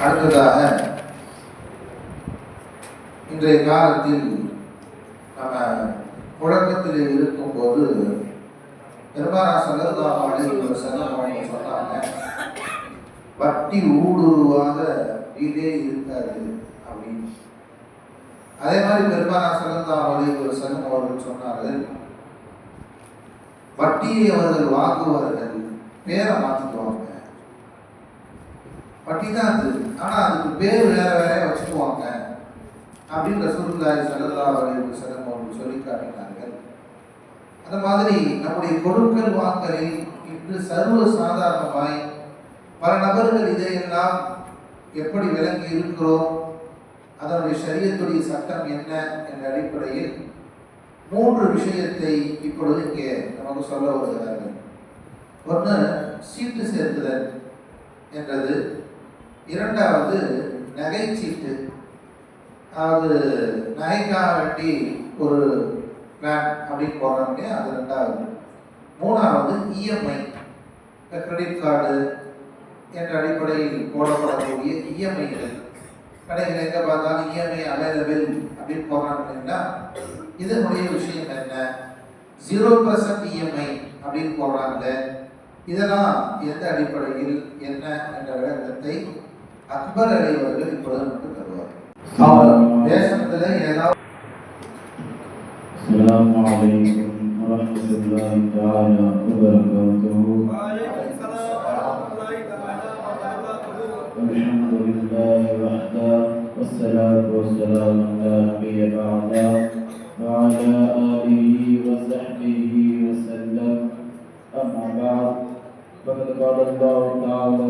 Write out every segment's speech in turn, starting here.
அடுத்ததாக இன்றைய காலத்தில் நம்ம புழக்கத்தில் இருக்கும்போது பெருமானா சல்லல்லாஹு ஒரு வஸல்லம் சொன்னாங்க வட்டி ஊடுருவாத வீடே இருக்காது அப்படின்னு. அதே மாதிரி பெருமானா சல்லல்லாஹு ஒரு சங்கம் அவர்கள் சொன்னார்கள் வட்டியை அவர்கள் வாங்குவார்கள் பேரை மாற்றிக்குவாங்க பட்டி தான் அது. ஆனால் அதுக்கு பேர் வேற வேறையாக வச்சுக்குவாங்க. அப்படின்னு ரசூலுல்லாஹி ஸல்லல்லாஹு அலைஹி வஸல்லம் அவர்கள் சொல்லி காட்டினார்கள். அந்த மாதிரி நம்முடைய கொடுக்கல் வாங்கலில் இன்று சர்வ சாதாரணமாய் பல நபர்கள் இதையெல்லாம் எப்படி விளங்கி இருக்கிறோம்? அதனுடைய சரியத்துடைய சட்டம் என்ன என்ற அடிப்படையில் மூன்று விஷயத்தை இப்பொழுது இங்கே நமக்கு சொல்ல வருகிறார்கள். ஒன்று சீட்டு சேர்த்துதல் என்றது. இரண்டாவது நகைச்சீட்டு அதாவது நகைக்காக வேண்டி ஒரு பிளான் அப்படின்னு போடுறாங்க அது ரெண்டாவது மூணாவது இஎம்ஐ கிரெடிட் கார்டு என்ற அடிப்படையில் போடப்படக்கூடிய இஎம்ஐகள் கடைகள் எங்கே பார்த்தாலும் இஎம்ஐ அவைலபிள் அப்படின்னு போடுறாங்கன்னா இதனுடைய விஷயம் என்ன? ஜீரோ பர்சன்ட் இஎம்ஐ அப்படின்னு போடுறாங்க. இதெல்லாம் எந்த அடிப்படையில் என்ன என்ற விளக்கத்தை அக்பர் அலி அவர்கள் இப்பொழுது நமக்கு தருவார் தேசத்துல ஏதாவது السلام عليكم ورحمة الله تعالى وبركاته الحمد لله وحده والصلاة والسلام على نبي بعده وعلى آله وصحبه وسلم أما بعد فقد قال الله تعالى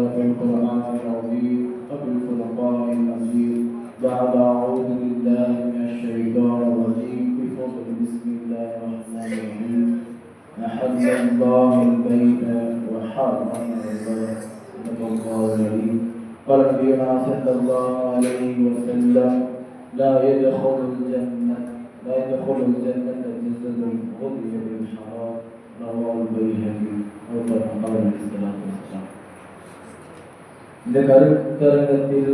قال نبينا صلى الله عليه وسلم لا يدخل الجنة لا يدخل الجنة جسد غضي بالحرام رواه البيهقي أو كما قال عليه الصلاة والسلام இந்த கருத்தரங்கத்தில்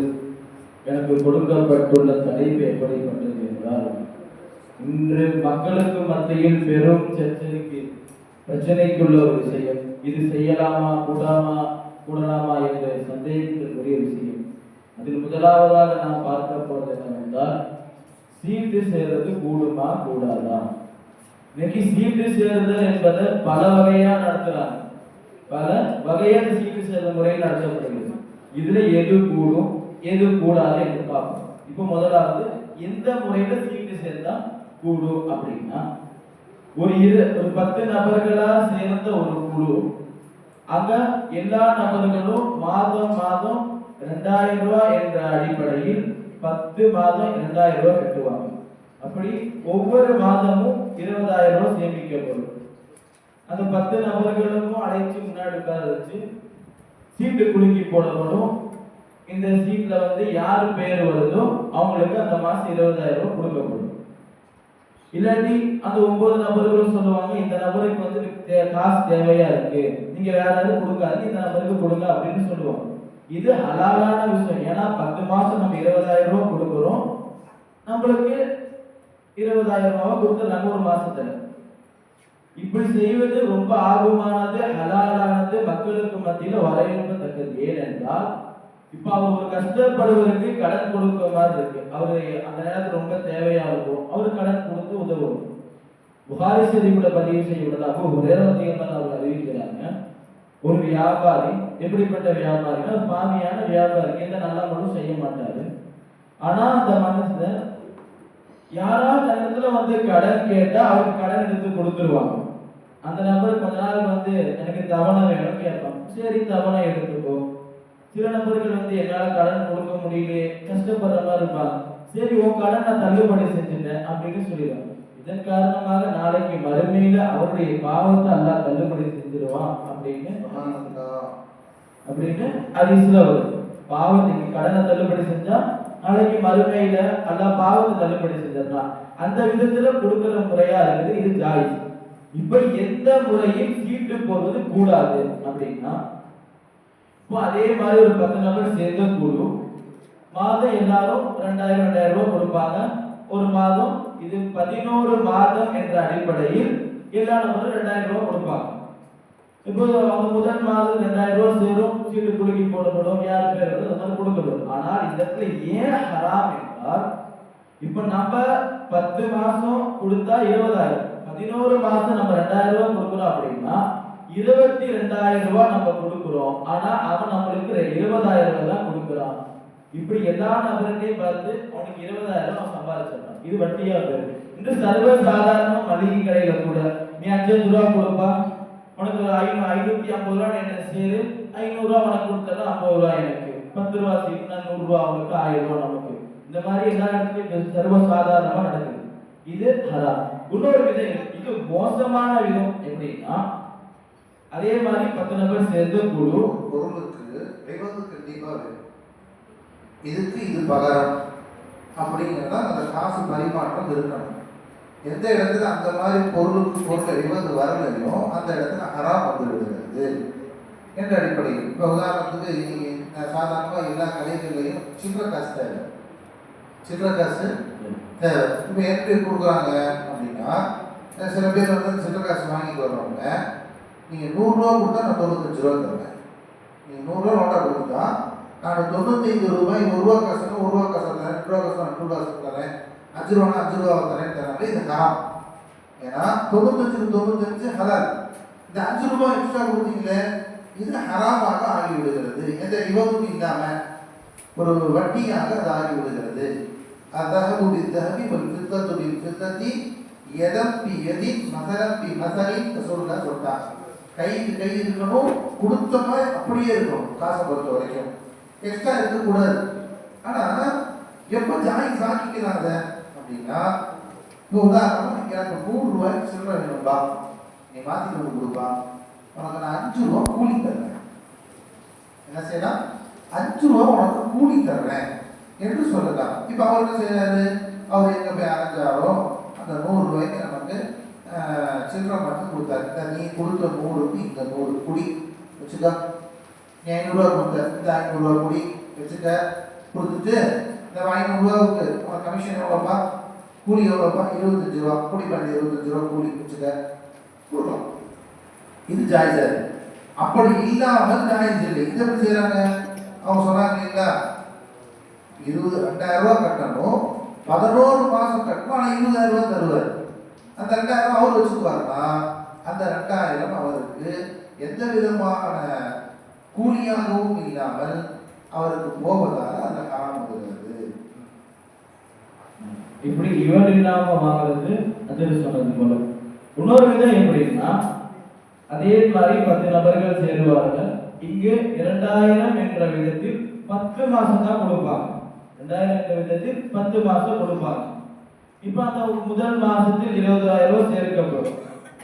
எனக்கு கொடுக்கப்பட்டுள்ள தலைப்பு எப்படிப்பட்டது என்றால் இன்று மக்களுக்கு மத்தியில் பெரும் சர்ச்சைக்கு பிரச்சனைக்குள்ள ஒரு விஷயம். இது செய்யலாமா கூடாமா கூடலாமா என்ற சந்தேகத்திற்குரிய விஷயம். அதில் முதலாவதாக நாம் பார்க்க போவது என்னவென்றால் சீட்டு சேர்றது கூடுமா கூடாதா? இன்னைக்கு சீட்டு சேருதல் என்பதை பல வகையா நடத்துறாங்க. பல வகையான சீட்டு சேர்ந்த முறையில் நடத்தப்படுகிறது. இதுல எது கூடும் எது கூடாது என்று பார்ப்போம். இப்போ முதலாவது எந்த முறையில சீட்டு சேர்ந்தா கூடும் அப்படின்னா ஒரு இரு ஒரு பத்து நபர்களா சேர்ந்த ஒரு குழு. அங்க எல்லா நபர்களும் மாதம் மாதம் ரெண்டாயிரம் ரூபாய் என்ற அடிப்படையில் பத்து மாதம் இரண்டாயிரம் ரூபாய் கட்டுவாங்க. அப்படி ஒவ்வொரு மாதமும் இருபதாயிரம் ரூபாய் சேமிக்கப்படும். அந்த பத்து நபர்களுக்கும் அழைச்சி முன்னாடி உட்கார வச்சு சீட்டு குலுக்கி போடப்படும். இந்த சீட்ல வந்து யார் பேர் வருதோ அவங்களுக்கு அந்த மாசம் இருபதாயிரம் ரூபாய் கொடுக்கப்படும். இல்லாட்டி அந்த ஒன்பது நபர்களும் சொல்லுவாங்க இந்த நபருக்கு வந்து தே- காசு தேவையா இருக்கு. நீங்க வேற யாரும் கொடுக்காது இந்த நபருக்கு கொடுங்க அப்படின்னு சொல்லுவோம் இது ஹலாலான விஷயம். ஏன்னா பத்து மாசம் நம்ம இருபதாயிரம் ரூபாய் கொடுக்குறோம். நம்மளுக்கு இருபதாயிரம் ரூபாய் நம்ம ஒரு மாசத்துல. இப்படி செய்வது ரொம்ப ஆர்வமானது ஹலாலானது மக்களுக்கு மத்தியில வரவேற்கத்தக்கது ஏனென்றால் இப்ப அவர் ஒரு கஷ்டப்படுவதற்கு கடன் கொடுக்கிற மாதிரி இருக்கு. அவரு அந்த நேரத்துல ரொம்ப தேவையா இருக்கும் அவரு கடன் கொடுத்து உதவும். புகாரி செய்திக்குள்ள பதிவு செய்யப்பட்டதாக ஒரு அதிகமாக அவர் அறிவிக்கிறாங்க ஒரு வியாபாரி எப்படிப்பட்ட வியாபாரினா ஒரு பாவியான வியாபாரி எந்த நல்ல முழும் செய்ய மாட்டாரு. ஆனா அந்த மனுஷன் யாராவது அந்த இடத்துல வந்து கடன் கேட்டா அவருக்கு கடன் எடுத்து கொடுத்துருவாங்க. அந்த நபர் கொஞ்ச நாள் வந்து எனக்கு தவணை வேணும் கேட்பான். சரி தவணை எடுத்துக்கோ. சில நபர்கள் வந்து என்னால கடன் கொடுக்க முடியல கஷ்டப்படுற மாதிரி இருப்பாங்க. சரி உன் கடன் நான் தள்ளுபடி செஞ்சுட்டேன் அப்படின்னு சொல்லிடுவாங்க இதன் காரணமாக நாளைக்கு மறுமையில அவருடைய பாவத்தை அல்லாஹ் தள்ளுபடி செஞ்சிருவான் அப்படின்னு அப்படின்னு ஹதீஸ்ல வருது. பாவத்துக்கு கடனை தள்ளுபடி செஞ்சா நாளைக்கு மறுமையில அல்லாஹ் பாவத்தை தள்ளுபடி செஞ்சிடலாம். அந்த விதத்துல கொடுக்கிற முறையா இருக்குது இது ஜாயிஸ். இப்ப எந்த முறையில் சீட்டு போடுவது கூடாது அப்படின்னா இப்போ அதே மாதிரி ஒரு பத்து நபர் சேர்ந்த குழு மாதம் எல்லாரும் ரெண்டாயிரம் ரெண்டாயிரம் ரூபாய் கொடுப்பாங்க. ஒரு மாதம் இது பதினோரு மாதம் என்ற அடிப்படையில் எல்லா நபரும் ரெண்டாயிரம் ரூபாய் கொடுப்பாங்க. இப்போ அவங்க முதல் மாதம் ரெண்டாயிரம் ரூபாய் சேரும் சீட்டு குலுக்கி போடப்படும் யார் பேர் வருதோ கொடுக்கணும் கொடுக்கப்படும். ஆனால் இந்த இடத்துல ஏன் ஹராம் என்றால் இப்போ நம்ம பத்து மாசம் கொடுத்தா இருபதாயிரம். பதினோரு மாசம் நம்ம ரெண்டாயிரம் ரூபாய் கொடுக்குறோம் அப்படின்னா இருபத்தி ரெண்டாயிரம் ரூபாய் நம்ம கொடுக்குறோம். ஆனா அவன் நம்மளுக்கு இருபதாயிரம் ரூபாய் தான் கொடுக்குறான். இப்படி எல்லா நபர்களையும் பார்த்து அவனுக்கு இருபதாயிரம் ரூபாய் சம்பாதிச்சிடறான் இது வட்டியா இருக்கு? இன்று சர்வ சாதாரண மளிகை கடையில கூட. நீ அஞ்சு ரூபா கொடுப்பா. உனக்கு ஐநூறு ஐநூத்தி ஐம்பது ரூபா என்ன சேரு. ஐநூறு ரூபா உனக்கு கொடுத்தா ஐம்பது ரூபா எனக்கு. பத்து ரூபா சீட்னா நூறு ரூபா அவனுக்கு ஆயிரம் ரூபா நமக்கு. இந்த மாதிரி எல்லா இடத்துலயும் சர்வ சாதாரணமா நடக்குது. இது அதான் இன்னொரு விதம் இது மோசமான விதம் எப்படின்னா அதே மாதிரி பத்து நபர் சேர்ந்து குழு. பொருளுக்கு விபத்து கண்டிப்பாக இதுக்கு இது பகரம் அப்படிங்கிறதா அந்த காசு பரிமாற்றம் இருக்கணும் எந்த இடத்துல அந்த மாதிரி பொருளுக்கு பொருள் விபத்து வரலையோ அந்த இடத்துல ஹராம் வந்து விடுகிறது என்ற அடிப்படையில். இப்போ உதாரணத்துக்கு சாதாரணமாக எல்லா கடைகள்லையும் சில்லற காசு தேவை. சில்லற காசு தேவை. இப்போ எப்படி கொடுக்குறாங்க அப்படின்னா சில பேர் வந்து சில்லற காசு வாங்கிட்டு வர்றவங்க நீங்கள் நூறுரூவா கொடுத்தா நான் தொண்ணூத்தஞ்சு ரூபா தருவேன். நீங்கள் நூறுரூவா நோட்டா கொடுத்தா நான் தொண்ணூத்தைந்து ரூபாய் ஒரு ரூபா காசு ஒரு ரூபா காசு தரேன் ரெண்டு ரூபா காசு ரெண்டு ரூபா காசு தரேன் அஞ்சு ரூபானா அஞ்சு ரூபா தரேன் தராங்க இந்த ஹராம். ஏன்னா தொண்ணூத்தஞ்சு தொண்ணூத்தஞ்சு ஹலால். இந்த அஞ்சு ரூபாய் எக்ஸ்ட்ரா கொடுத்தீங்களே இது ஹராமாக ஆகிவிடுகிறது. எந்த விபத்தும் இல்லாமல் ஒரு வட்டியாக அது ஆகிவிடுகிறது. அதாவது தகவி ஒரு பித்தத்துடைய பித்தத்தி எதம்பி எதி மசரம்பி பி சொல்ல சொல்லிட்டாங்க கைக்கு கை இருக்கணும் கொடுத்த அப்படியே இருக்கணும் காசை பொறுத்த வரைக்கும். எக்ஸ்ட்ரா இருக்கக்கூடாது ஆனால் எப்போ ஜாய் சாக்கிக்கலாம் அப்படின்னா இப்போ உதாரணம் எனக்கு நூறு ரூபாய்க்கு சில்லறை வேணும்பா. நீ மாற்றி கொண்டு கொடுப்பா. உனக்கு நான் அஞ்சு ரூபா கூலி தர்றேன். என்ன செய்யலாம் அஞ்சு ரூபா உனக்கு கூலி தர்றேன் என்று சொல்லலாம். இப்போ அவர் என்ன செய்யறாரு? அவர் எங்கே போய் அரைஞ்சாரோ அந்த நூறு ரூபாய்க்கு நம்ம ஆஹ், மட்டும் கொடுத்தாரு இந்த நீ கொடுத்த நூறுக்கு இந்த நூறு குடி வச்சுக்கா நீ ஐநூறுரூவா கொடுத்த இந்த ஐநூறுரூவா குடி வச்சுக்க கொடுத்துட்டு இந்த ஐநூறுரூவாவுக்கு உனக்கு கமிஷன் எவ்வளோப்பா கூலி எவ்வளோப்பா இருபத்தஞ்சு ரூபா கூலி பண்ணி இருபத்தஞ்சு ரூபா கூலி வச்சுக்க கொடுக்கலாம் இது ஜாயிஸ் அது அப்படி இல்லாமல் ஜாயிஸ் இல்லை இதை எப்படி செய்கிறாங்க அவங்க சொன்னாங்க இல்லைங்களா இருபது ரெண்டாயிரம் ரூபா கட்டணும் பதினோரு மாதம் கட்டணும் ஆனால் இருபதாயிரம் ரூபா தருவார் அந்த ரெண்டாயிரம் அவர் வச்சுக்குவாருன்னா அந்த ரெண்டாயிரம் அவருக்கு எந்த விதமான கூலியாகவும் இல்லாமல் அவருக்கு போவதால் அந்த காலம் வருகிறது இப்படி இவர் இல்லாம வாங்குறது அது சொன்னது போல இன்னொரு விதம் எப்படின்னா அதே மாதிரி பத்து நபர்கள் சேருவார்கள். இங்கு இரண்டாயிரம் என்ற விதத்தில் பத்து மாசம் தான் கொடுப்பாங்க. ரெண்டாயிரம் என்ற விதத்தில் பத்து மாசம் கொடுப்பாங்க. இப்ப அந்த முதல் மாசத்தில் இருபதாயிரம் ரூபாய் சேர்க்கப்படும்.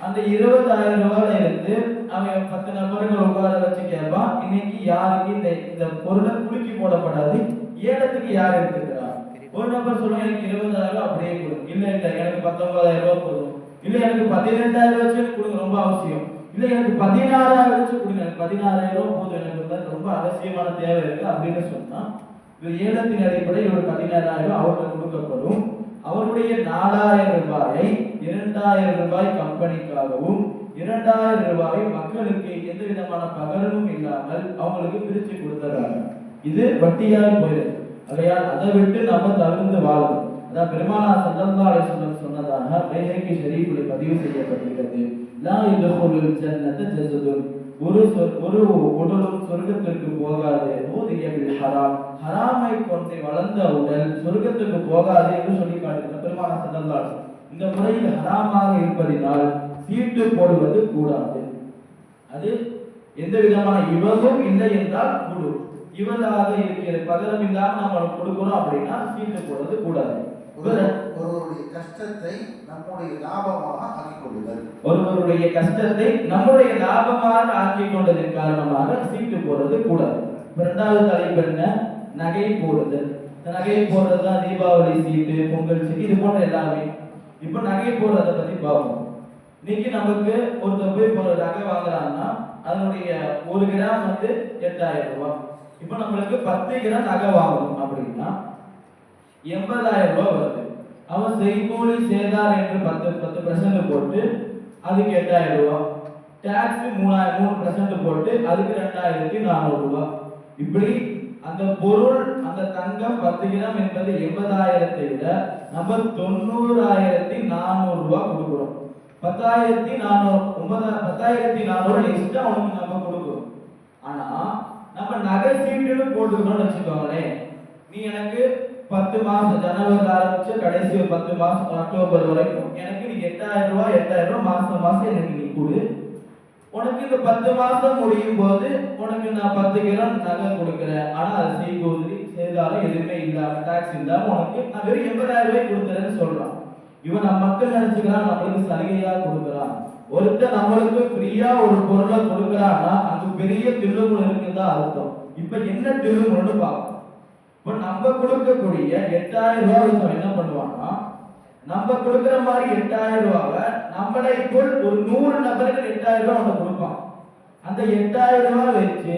அந்த இருபதாயிரம் ரூபாயில இருந்து அவன் பத்து நபர்கள் உட்கார வச்சு கேட்பான் இன்னைக்கு யாருக்கு இந்த இந்த பொருளை குலுக்கி போடப்படாது? ஏலத்துக்கு யார் எடுத்துக்கிறா? ஒரு நபர் சொல்லுவாங்க எனக்கு இருபதாயிரம் ரூபாய் அப்படியே கொடுக்கும் இல்ல இல்ல எனக்கு பத்தொன்பதாயிரம் ரூபாய் போதும். இல்ல எனக்கு பதினெட்டாயிரம் ரூபாய் வச்சு கொடுங்க ரொம்ப அவசியம். இல்ல எனக்கு பதினாறாயிரம் வச்சு கொடுங்க எனக்கு பதினாறாயிரம் ரூபாய் போதும். எனக்கு ரொம்ப அவசியமான தேவை இருக்கு அப்படின்னு சொன்னா இது ஏலத்தின் அடிப்படையில் ஒரு பதினாறாயிரம் அவருக்கு கொடுக்கப்படும். அவருடைய நாலாயிரம் ரூபாயை இரண்டாயிரம் ரூபாய் கம்பெனிக்காகவும் இரண்டாயிரம் ரூபாயை மக்களுக்கு எந்த விதமான பகரமும் இல்லாமல் அவங்களுக்கு பிரிச்சு கொடுத்துறாங்க. இது வட்டியால் போயிருக்கு ஆகையால் அதை விட்டு நம்ம தகுந்து வாழணும் அதான் பெருமானா சல்லல்லா சொன்னதாக பைஹக்கி ஷரீஃபில் பதிவு செய்யப்பட்டிருக்கிறது லா இந்த ஜன்னத ஜஸதுன். ஒரு ஒரு உடலும் சொர்க்கத்திற்கு போகாது ஓதிய ஹராம். ஹராமை கொண்டு வளர்ந்த உடல் சொர்க்கத்துக்கு போகாது என்று சொல்லி காட்டுகிறார் பெருமான சல்லல்லா இந்த முறையில் ஹராமாக இருப்பதினால் சீட்டு போடுவது கூடாது. அது எந்த விதமான இவரும் இல்லை என்றால் கூடும். இவராக இருக்கிற பகரம் இல்லாமல் நம்ம கொடுக்கணும் அப்படின்னா சீட்டு போடுவது கூடாது. ஒருவருடைய கஷ்டத்தை நம்முடைய லாபமாக ஆக்கிக் கொள்ளுதல் ஒருவருடைய கஷ்டத்தை நம்முடைய லாபமாக ஆக்கிக் கொண்டதன் காரணமாக சீட்டு போடுறது கூடாது. இரண்டாவது தலைப்பு என்ன? நகை இந்த நகை போடுறது தான் தீபாவளி சீட்டு பொங்கல் சீட்டு இது போன்ற எல்லாமே. இப்ப நகை போடுறத பத்தி பார்ப்போம். இன்னைக்கு நமக்கு ஒருத்தர் போய் ஒரு நகை வாங்குறாங்கன்னா அதனுடைய ஒரு கிராம் வந்து எட்டாயிரம் ரூபாய். இப்போ நம்மளுக்கு பத்து கிராம் நகை வாங்கணும் அப்படின்னா எண்பதாயிரம் ரூபாய் வருது. அவன் செய்கூலி சேதார் என்று பத்து பத்து பர்சன்ட் போட்டு அதுக்கு எட்டாயிரம் ரூபாய் டேக்ஸ் மூணாயிரம் மூணு பர்சன்ட் போட்டு அதுக்கு ரெண்டாயிரத்தி நானூறு ரூபாய் இப்படி அந்த பொருள் அந்த தங்கம் பத்து கிராம் என்பது எண்பதாயிரத்தை விட நம்ம தொண்ணூறாயிரத்தி நானூறு ரூபாய் கொடுக்குறோம். பத்தாயிரத்தி நானூறு ஒன்பதா பத்தாயிரத்தி நானூறு எக்ஸ்ட்ரா அவனுக்கு நம்ம கொடுக்குறோம். ஆனா நம்ம நகை சீட்டுன்னு போட்டுக்கணும்னு வச்சுக்கோங்களேன். நீ எனக்கு பத்து மாசம் ஜனவரி ஆரம்பிச்சு கடைசி ஒரு பத்து மாசம் அக்டோபர் வரைக்கும் எனக்கு நீ எட்டாயிரம் ரூபாய் எட்டாயிரம் ரூபாய் மாசம் மாசம் எனக்கு நீ கொடு. உனக்கு இந்த பத்து மாசம் முடியும் போது உனக்கு நான் பத்து கிலோ நகை கொடுக்குறேன். ஆனா அது செய்கூலி செய்தாலும் எதுவுமே இல்லாம டாக்ஸ் இல்லாம உனக்கு நான் வெறும் எண்பதாயிரம் ரூபாய் கொடுத்துறேன்னு சொல்றான். இவன் நம்ம மக்கள் நினைச்சுக்கிறான் நம்மளுக்கு சலுகையா கொடுக்குறான். ஒருத்தர் நம்மளுக்கு ஃப்ரீயா ஒரு பொருளை கொடுக்குறான்னா அது பெரிய திருமணம் இருக்குதான் அர்த்தம். இப்ப என்ன திருமணம்னு பார்க்கணும் நம்ம கொடுக்கக்கூடிய எட்டாயிரம் ரூபாய் வச்சு என்ன பண்ணுவான்னா நம்ம கொடுக்குற மாதிரி எட்டாயிரம் ரூபாவை நம்மளை போல் ஒரு நூறு நபருக்கு எட்டாயிரம் ரூபாய் அவன் கொடுப்பான். அந்த எட்டாயிரம் ரூபாய் வச்சு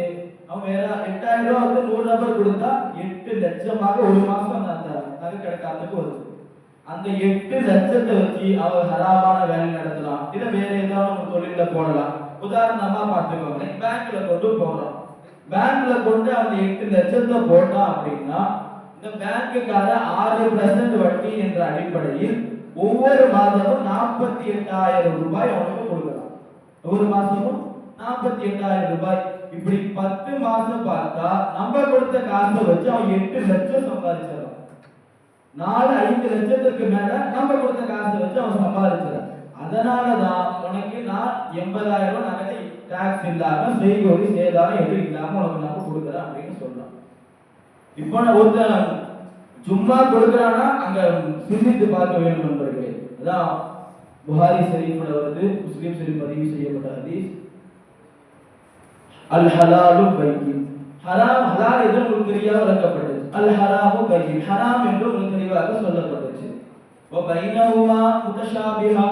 அவன் வேற எட்டாயிரம் ரூபாய் வந்து நூறு நபர் கொடுத்தா எட்டு லட்சமாக ஒரு மாசம் அந்த அந்த நகை கிடைக்காததுக்கு வருது. அந்த எட்டு லட்சத்தை வச்சு அவர் ஹராமான வேலை நடத்தலாம். இல்லை வேற ஏதாவது ஒரு தொழில போடலாம். உதாரணமா பார்த்துக்கோங்க பேங்க்ல கொண்டு போகலாம் பேங்க்ல கொண்டு அந்த எட்டு லட்சத்தை போட்டா அப்படின்னா இந்த பேங்க்குக்கார ஆறு பர்சன்ட் வட்டி என்ற அடிப்படையில் ஒவ்வொரு மாதமும் நாற்பத்தி எட்டாயிரம் ரூபாய் அவனுக்கு கொடுக்கலாம். ஒவ்வொரு மாசமும் நாற்பத்தி எட்டாயிரம் ரூபாய். இப்படி பத்து மாசம் பார்த்தா நம்ம கொடுத்த காசை வச்சு அவன் எட்டு லட்சம் சம்பாதிச்சிடறான். நாலு ஐந்து லட்சத்துக்கு மேல நம்ம கொடுத்த காசை வச்சு அவன் சம்பாதிச்சிடறான். அதனாலதான் உனக்கு நான் எண்பதாயிரம் ரூபாய் டாக்ஸ் இல்லாம செய்கோலி சேதாரம் எதுவும் இல்லாமல் உனக்கு நம்ம கொடுக்குறேன் அப்படின்னு சொல்றான். இப்போ நான் ஒருத்தன் சும்மா கொடுக்குறான்னா அங்கே சிந்தித்து பார்க்க வேண்டும் நண்பர்களே. அதான் புகாரி ஷரீஃப்ல வருது முஸ்லீம் ஷரீஃப் பதிவு செய்யப்பட்ட ஹதீஸ். அல் ஹலாலும் பைக்கின் ஹராம் ஹலால் என்று உங்களுக்கு தெளிவாக விளக்கப்பட்டது அல் ஹராமும் பைக்கின் ஹராம் என்று உங்களுக்கு தெளிவாக சொல்லப்பட்டுச்சு. ஓ பைனவுமா முத்தஷாபிஹா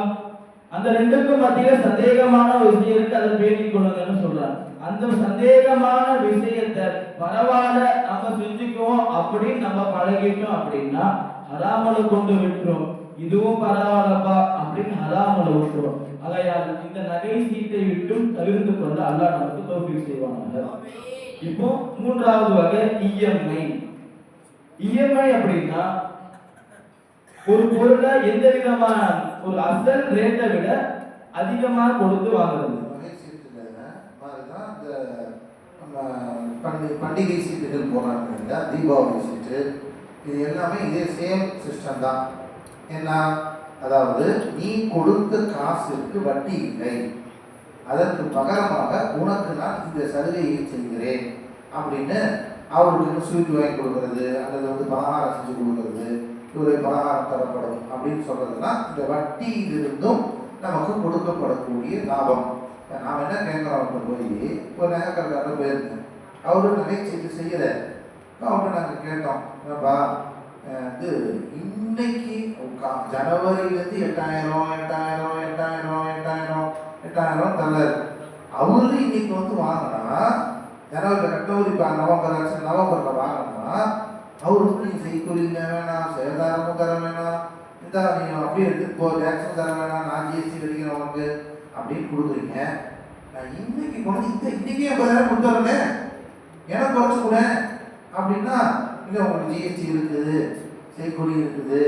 அந்த ரெண்டுக்கும் மத்தியில சந்தேகமான ஒரு விஷயம் இருக்கு அதை பேணிக் கொள்ளுங்கன்னு சொல்றாங்க. அந்த சந்தேகமான விஷயத்தை பரவாயில்ல நம்ம செஞ்சுக்குவோம் அப்படின்னு நம்ம பழகிட்டோம் அப்படின்னா ஹராமலை கொண்டு விட்டுரும். இதுவும் பரவாயில்லப்பா அப்படின்னு ஹராமலை விட்டுரும். அதையால் இந்த நகை சீட்டை விட்டும் தவிர்த்து கொள்ள அல்லாஹ் நமக்கு தோல்வி செய்வாங்க இப்போ மூன்றாவது வகை இஎம்ஐ. இஎம்ஐ அப்படின்னா ஒரு பொருளை எந்த விதமான ஒரு அசல் ரேட்டை விட அதிகமாக கொடுத்து வாங்குறது. தான் இந்த நம்ம பண்டிகை பண்டிகை சீட்டுகள் போடுறாங்க இல்லையா? தீபாவளி சீட்டு இது எல்லாமே இதே சேம் சிஸ்டம் தான். என்ன அதாவது நீ கொடுத்த காசுக்கு வட்டி இல்லை. அதற்கு பகரமாக உனக்கு நான் இந்த சலுகையை செய்கிறேன். அப்படின்னு அவருக்கு ஸ்வீட் வாங்கி கொடுக்கறது? அல்லது வந்து பலகாரம் செஞ்சு கொடுக்கறது? இவரை பலகாரம் தரப்படும் அப்படின்னு சொல்றதுன்னா இந்த வட்டியிலிருந்தும் நமக்கு கொடுக்கப்படக்கூடிய லாபம். நாம் என்ன கேட்குறோம் போய் ஒரு நகைக்கடைக்காரர் போயிருந்தேன் அவரு நகைச்சீட்டு செய்யலை. இப்போ அவர்கிட்ட நாங்கள் கேட்டோம் என்னப்பா இது இன்னைக்கு கா- ஜனவரியிலேருந்து எட்டாயிரம் எட்டாயிரம் எட்டாயிரம் எட்டாயிரம் எட்டாயிரம் தர்றாரு. அவரு இன்னைக்கு வந்து வாங்கினா ஜனவரி பிப்ரவரி இப்போ நவம்பர் நவம்பரில் வாங்கினா அவருக்கு நீ செய்கூலிங்க வேணாம் சேதாரமும் தர வேணாம் இந்த நீ அப்படியே எடுத்து போ டேக்ஸும் தர வேணாம் நான் ஜிஎஸ்டி வரைக்கும் உனக்கு அப்படின்னு கொடுக்குறீங்க நான் இன்னைக்கு கொண்டு இந்த இன்னைக்கே ஐம்பதாயிரம் கொடுத்துறேன் எனக்கு குறைச்சி கூட அப்படின்னா இல்லை உங்களுக்கு ஜிஎஸ்டி இருக்குது செய்கூலி இருக்குது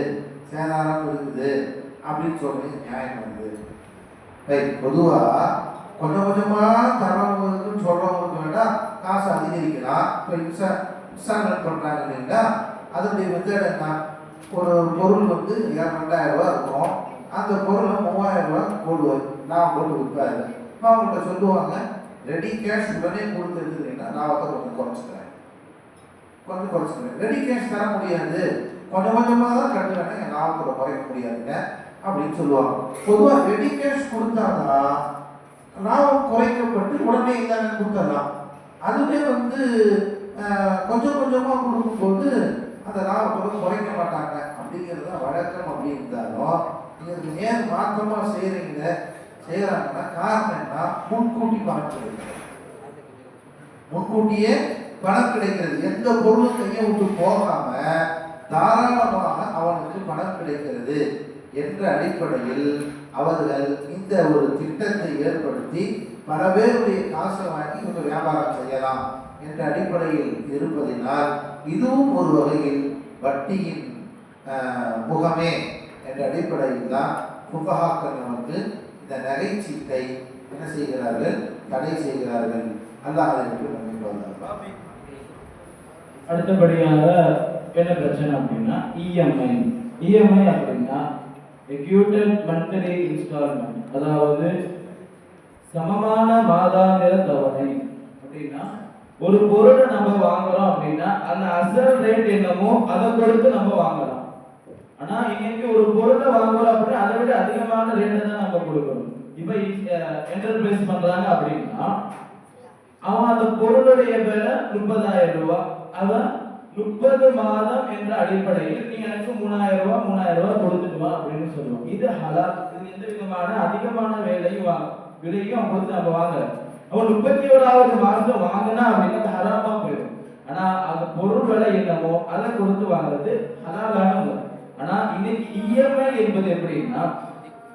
சேதாரம் இருக்குது அப்படின்னு சொல்றது நியாயம் வருது ரைட் பொதுவாக கொஞ்சம் கொஞ்சமாக தரவங்களுக்குன்னு சொல்கிறவங்களுக்கு வேண்டாம் காசு அதிகரிக்கலாம் இப்போ இன்சா இன்ஸ்டால்மெண்ட் பண்ணுறாங்க இல்லைங்களா அதனுடைய மெத்தட் என்ன ஒரு பொருள் வந்து ரெண்டாயிரம் ரூபா இருக்கும். அந்த பொருளை மூவாயிரம் ரூபா போடுவார். நான் போட்டு விற்பாரு இப்போ அவங்கள்ட்ட சொல்லுவாங்க ரெடி கேஷ் உடனே கொடுத்து எடுத்துக்கிறீங்கன்னா வந்து கொஞ்சம் குறைச்சிக்கிறேன். கொஞ்சம் குறைச்சிக்கிறேன். ரெடி கேஷ் தர முடியாது. கொஞ்சம் கொஞ்சமாக தான் கட்டுறேன் என் லாபத்தில் குறைக்க முடியாதுங்க அப்படின்னு சொல்லுவாங்க. பொதுவாக ரெடி கேஷ் கொடுத்தாதான் லாபம் குறைக்கப்பட்டு உடனே இல்லாம கொடுத்துடலாம் அதுவே வந்து கொஞ்சம் கொஞ்சமாக கொடுக்கும்போது அந்த லாபத்தை குறைக்க மாட்டாங்க. அப்படிங்கிறது தான் வழக்கம் அப்படி இருந்தாலும் இதுக்கு நேர் மாற்றமாக செய்கிறீங்க செய்கிறாங்கன்னா காரணம் என்ன முன்கூட்டி பார்க்கிறது முன்கூட்டியே பணம் கிடைக்கிறது. எந்த பொருளும் கையை விட்டு போகாம தாராளமாக அவனுக்கு பணம் கிடைக்கிறது என்ற அடிப்படையில் அவர்கள் இந்த ஒரு திட்டத்தை ஏற்படுத்தி பல பேருடைய காசை வாங்கி இவங்க வியாபாரம் செய்யலாம். என்ற அடிப்படையில் இருப்பதினால் இதுவும் ஒரு வகையில் வட்டியின் முகமே என்ற அடிப்படையில் தான் புகஹாக்கள் நமக்கு இந்த நகைச்சீட்டை என்ன செய்கிறார்கள்? தடை செய்கிறார்கள். அல்லாஹிற்கு அதற்கு நன்றி அடுத்தபடியாக என்ன பிரச்சனை அப்படின்னா இஎம்ஐ இஎம்ஐ அப்படின்னா எக்யூட்டட் மந்த்லி இன்ஸ்டால்மெண்ட் அதாவது சமமான மாதாந்திர தவணை அப்படின்னா ஒரு பொருளை நம்ம வாங்குறோம் அப்படின்னா அந்த அசல் ரேட் என்னமோ அதை கொடுத்து நம்ம வாங்கலாம். ஆனா இன்னைக்கு ஒரு பொருளை வாங்குறோம் அப்படின்னா அதை விட அதிகமான ரேட்டை தான் நம்ம கொடுக்கணும். இப்ப என்டர்பிரைஸ் பண்றாங்க அப்படின்னா அவன் அந்த பொருளுடைய விலை முப்பதாயிரம் ரூபாய் அவன் முப்பது மாதம் என்ற அடிப்படையில் நீ எனக்கு மூணாயிரம் ரூபாய் மூணாயிரம் ரூபாய் கொடுத்துட்டு வா அப்படின்னு சொல்லுவோம் இது ஹலா இது எந்த விதமான அதிகமான வேலையும் விலையும் அவன் கொடுத்து நம்ம வாங்குறேன் அவன் முப்பத்தி ஓராவது மாசம் வாங்கினா அப்படின்னா ஹராமா போயிடும். ஆனா அந்த பொருள் விலை என்னமோ அதை கொடுத்து வாங்குறது ஹலாலான முறை. ஆனா இன்னைக்கு இஎம்ஐ என்பது எப்படின்னா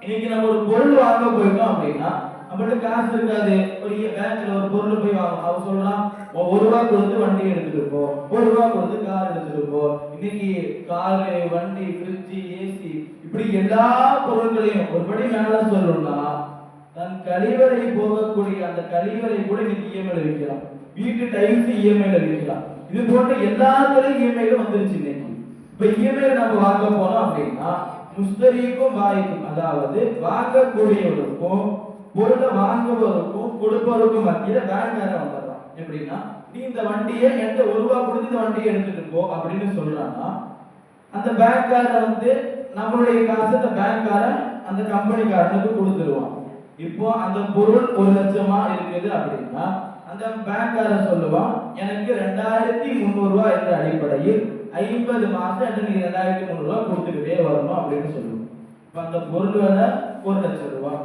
இன்னைக்கு நம்ம ஒரு பொருள் வாங்க போயிட்டோம் அப்படின்னா நம்மள்ட்ட காசு இருக்காது. ஒரு பேங்க்ல ஒரு பொருள் போய் வாங்கணும். அவன் சொல்லலாம் ஒரு ரூபா கொடுத்து வண்டி எடுத்துட்டு போ. ஒரு ரூபா கொடுத்து கார் எடுத்துட்டு போ. இன்னைக்கு காரு வண்டி ஃப்ரிட்ஜு ஏசி இப்படி எல்லா பொருட்களையும் ஒரு படி மேல சொல்லணும்னா தன் கழிவறை போகக்கூடிய அந்த கழிவறை கூட இன்னைக்கு இஎம்ஐல விற்கலாம் வீட்டு டைல்ஸ் இஎம்ஐல விற்கலாம் இது போன்ற எல்லாத்துலயும் இஎம்ஐல வந்துருச்சு இன்னைக்கு. இப்ப இஎம்ஐல நம்ம வாங்க போனோம் அப்படின்னா முஸ்தரிக்கும் வாய்க்கும் அதாவது வாங்கக்கூடியவருக்கும் பொருளை வாங்குவதற்கும் கொடுப்பவருக்கும் மத்தியில பேங்க்காரன் வந்துடுறான். எப்படின்னா நீ இந்த வண்டியை எந்த ஒரு ரூபா கொடுத்து இந்த வண்டியை எடுத்துட்டு போ அப்படின்னு சொல்றான்னா அந்த பேங்க்காரன் வந்து நம்மளுடைய காசு அந்த பேங்க்காரன் அந்த கம்பெனிக்காரனுக்கு கொடுத்துருவான். இப்போ அந்த பொருள் ஒரு லட்சமா இருக்குது அப்படின்னா அந்த பேங்க்காரன் சொல்லுவான் எனக்கு ரெண்டாயிரத்தி முந்நூறு ரூபாய் என்ற அடிப்படையில் ஐம்பது மாசம் என்று நீ ரெண்டாயிரத்தி முந்நூறு ரூபாய் கொடுத்துக்கிட்டே வரணும் அப்படின்னு சொல்லுவோம் இப்போ அந்த பொருள் விலை ஒரு லட்சம் ரூபாய்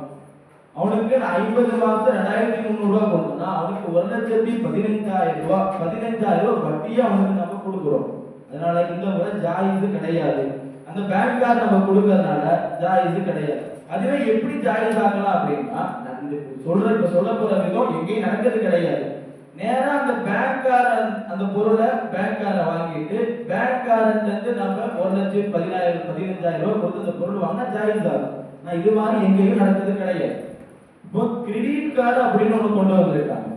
அவனுக்கு ஐம்பது மாசம் ரெண்டாயிரத்தி முந்நூறு ரூபாய் கொடுத்தோம்னா அவனுக்கு ஒரு லட்சத்தி பதினைஞ்சாயிரம் ரூபாய் பதினைஞ்சாயிரம் ரூபாய் வட்டியை அவனுக்கு நம்ம கொடுக்குறோம். அதனால இந்த முறை ஜாயிஸ் கிடையாது. அந்த பேங்க் நம்ம கொடுக்கறதுனால ஜாயிஸ் கிடையாது. அதுவே எப்படி ஜாயிஸ் ஆகலாம் அப்படின்னா சொல்ற இப்ப சொல்ல போற விதம் எங்கேயும் நடக்கிறது கிடையாது. நேரா அந்த பேங்க்காரன் அந்த பொருளை பேங்க்கார வாங்கிட்டு பேங்க்காரன் வந்து நம்ம ஒரு லட்சம் பதினாயிரம் பதினஞ்சாயிரம் ரூபாய் கொடுத்து அந்த பொருள் வாங்கினா ஜாயிஸ் ஆகும் நான் இது மாதிரி எங்கேயும் நடக்கிறது கிடையாது. இப்போ கிரெடிட் கார்டு அப்படின்னு ஒன்று கொண்டு வந்திருக்காங்க.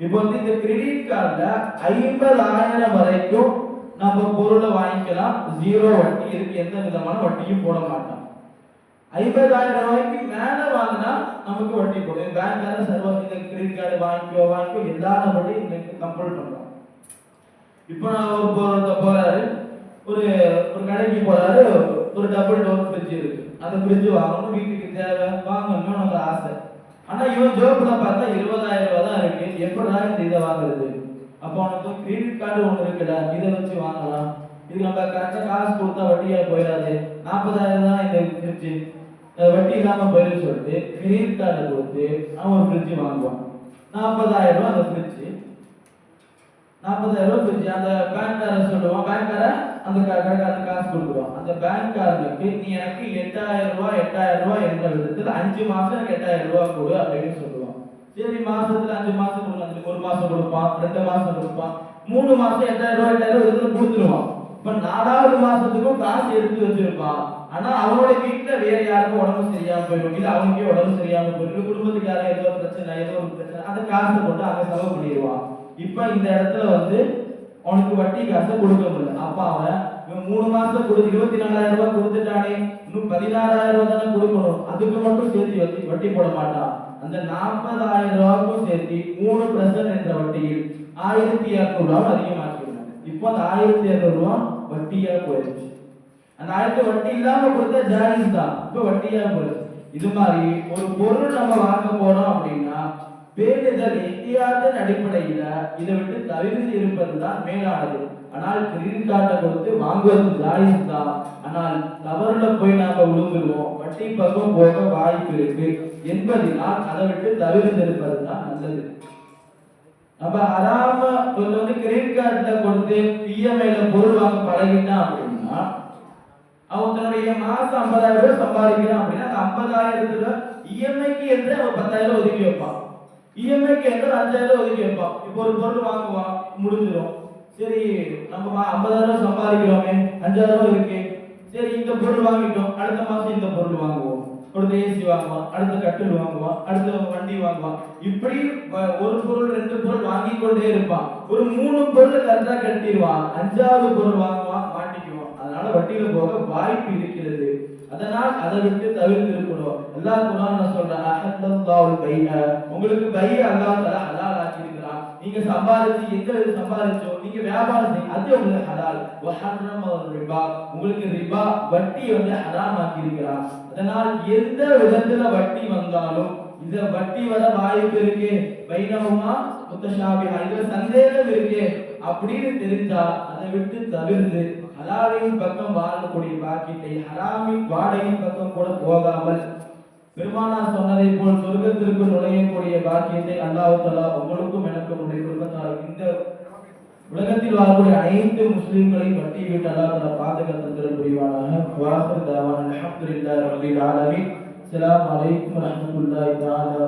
இப்போ வந்து இந்த கிரெடிட் கார்டுல ஐம்பதாயிரம் வரைக்கும் நம்ம பொருளை வாங்கிக்கலாம். ஜீரோ வட்டி இருக்கு எந்த விதமான வட்டியும் போட மாட்டோம் ஐம்பதாயிரம் ரூபாய்க்கு மேல வாங்கினா நமக்கு வட்டி போடும் பேங்க்ல சர்வ இந்த கிரெடிட் கார்டு வாங்கிக்கோ வாங்கிக்கோ எல்லா நபரையும் இன்னைக்கு கம்பல் பண்றோம் இப்போ நான் போற போறாரு. ஒரு ஒரு கடைக்கு போறாரு. ஒரு டபுள் டோர் ஃப்ரிட்ஜ் இருக்கு. அந்த ஃப்ரிட்ஜ் வாங்கணும் வீட்டுக்கு தேவை. வாங்கணும்னு நமக்கு ஆசை. ஆனா இவன் ஜோப்ல பார்த்தா இருபதாயிரம் ரூபாய் தான் இருக்கு. எப்படா இந்த இதை வாங்குறது? அப்போ உனக்கு கிரெடிட் கார்டு ஒன்று இருக்குடா. இதை வச்சு வாங்கலாம். இது நம்ம கரெக்டாக காசு கொடுத்தா வட்டியாக போயிடாது. நாற்பதாயிரம் தான் இந்த ஃப்ரிட்ஜ் வட்டி இல்லாமல் போயிடும் சொல்லிட்டு கிரெடிட் கார்டு கொடுத்து அவன் ஒரு ஃப்ரிட்ஜ் வாங்குவான் நாற்பதாயிரம் ரூபா அந்த ஃப்ரிட்ஜு நாற்பதாயிரம் ரூபா ஃப்ரிட்ஜ் அந்த பேங்க்காரன் சொல்லுவான் பேங்க்காரன் அந்த கடைக்காரன் காசு கொடுக்குறோம் அந்த பேங்க்காரனுக்கு நீ எனக்கு எட்டாயிரம் ரூபா எட்டாயிரம் ரூபாய் என்ற விதத்தில் அஞ்சு மாதம் எனக்கு எட்டாயிரம் ரூபா கொடு அப்படின்னு சொல்லுவான். சரி மாசத்துல அஞ்சு மாசம் கொடுக்கலாம் ஒரு மாசம் கொடுப்பான் ரெண்டு மாசம் கொடுப்பான். மூணு மாசம் எட்டாயிரம் ரூபா எட்டாயிரம் ரூபா கொடுத்துருவான். இப்ப நாலாவது மாசத்துக்கும் காசு எடுத்து வச்சிருப்பான். ஆனா அவனோட வீட்டுல வேற யாருக்கும் உடம்பு சரியாம போயிடும். இல்ல அவனுக்கே உடம்பு சரியாம போயிடும். குடும்பத்துக்கு யாரும் ஏதோ பிரச்சனை ஏதோ ஒரு பிரச்சனை அந்த காசை போட்டு அங்க செலவு பண்ணிடுவான். இப்ப இந்த இடத்துல வந்து அவனுக்கு வட்டி காசை கொடுக்க முடியல. அப்ப அவன் இவன் மூணு மாசம் கொடு இருபத்தி நாலாயிரம் ரூபாய் கொடுத்துட்டானே இன்னும் பதினாறாயிரம் ரூபாய் தானே கொடுக்கணும். அதுக்கு மட்டும் சேர்த்து வட்டி வட்டி போட மாட்டான். அந்த நாற்பதாயிரம் ரூபாய்க்கும் சேர்த்து மூணு பர்சன்ட் என்ற வட்டியில் ஆயிரத்தி இரநூறு ரூபாய் அதிகமாக்கிடுறாங்க இப்போ அந்த ஆயிரத்தி இரநூறு ரூபாய் வட்டியா போயிடுச்சு. அந்த ஆயிரத்தி வட்டி இல்லாம கொடுத்தா ஜாலிஸ் தான். இப்ப வட்டியா போகுது இது மாதிரி ஒரு பொருள் நம்ம வாங்க போறோம் அப்படின்னா பேரிதழ் எத்தியாதன் அடிப்படையில இதை விட்டு தவிர்த்து இருப்பது தான் மேலானது. ஆனால் கிரெடிட் கார்டை கொடுத்து வாங்குவது ஜாயிஸ் தான். ஆனால் தவறுல போய் நாம விழுந்துருவோம். வட்டி பக்கம் போக வாய்ப்பு இருக்கு என்பதினால் அதை விட்டு தவிர்த்து இருப்பது தான் நல்லது. நம்ம ஹராம வந்து கொடுத்து இஎம்ஐல பொருள் வாங்க பழகிட்டான் அவன் தன்னுடைய மாசம் ஐம்பதாயிரம் ரூபாய் சம்பாதிக்கிறான் அப்படின்னா அந்த ஐம்பதாயிரத்துல இஎம்ஐக்கு என்று அவன் பத்தாயிரம் ஒதுக்கி வைப்பான். இஎம்ஐக்கு என்று அஞ்சாயிரம் அஞ்சாயிரம் ஒதுக்கி வைப்பான். இப்போ ஒரு பொருள் வாங்குவான் முடிஞ்சிடும். சரி நம்ம ஐம்பதாயிரம் சம்பாதிக்கிறோமே அஞ்சாயிரம் ரூபாய் இருக்கு. சரி இந்த பொருள் வாங்கிட்டோம் அடுத்த மாசம் இந்த பொருள் வாங்குவோம். அடுத்த ஏசி வாங்குவான் அடுத்த கட்டில் வாங்குவான் அடுத்த வண்டி வாங்குவான். இப்படி ஒரு பொருள் ரெண்டு பொருள் வாங்கி கொண்டே இருப்பான். ஒரு மூணு பொருள் கரெக்டா கட்டிடுவான். அஞ்சாவது பொருள் வாங்குவான் அதனால வட்டியில போக வாய்ப்பு இருக்கிறது. அதனால் அதை விட்டு தவிர்த்து இருக்கணும் எல்லா குரான் சொல்றேன் அஹல்லல்லாஹுல் பைஅ உங்களுக்கு பைய அல்லாஹ் தஆலா ஹலால் ஆக்கி இருக்கிறான் நீங்க சம்பாதிச்சு எங்க சம்பாதிச்சோ நீங்க வியாபாரம் செய்ய அது உங்களுக்கு ஹலால். வஹர்ரம ரிபா. உங்களுக்கு ரிபா வட்டி வந்து ஹராம் ஆக்கி இருக்கிறான் அதனால் எந்த விதத்துல வட்டி வந்தாலும் இந்த வட்டி வர வாய்ப்பு இருக்கு. பைனவுமா முத்தஷாபிஹா இதுல சந்தேகம் இருக்கு. அப்படின்னு தெரிஞ்சா அதை விட்டு தவிர்த்து ஹலாலின் பக்கம் வாழக்கூடிய பாக்கியத்தை ஹராமின் வாடகையின் பக்கம் கூட போகாமல் பெருமானா சொன்னதை போல் சொர்க்கத்திற்கு நுழையக்கூடிய பாக்கியத்தை அல்லாஹ் தஆலா உங்களுக்கும் எனக்கும் உடைய குடும்பத்தாரும் இந்த உலகத்தில் வாழக்கூடிய அனைத்து முஸ்லிம்களையும் வட்டி விட்டு அல்லாஹ் பாதுகாத்து புரிவானாக வாஹர் தாவான். அல்ஹம்துலில்லாஹி ரப்பில் ஆலமீன். அஸ்ஸலாமு அலைக்கும் வரஹ்மத்துல்லாஹி தஆலா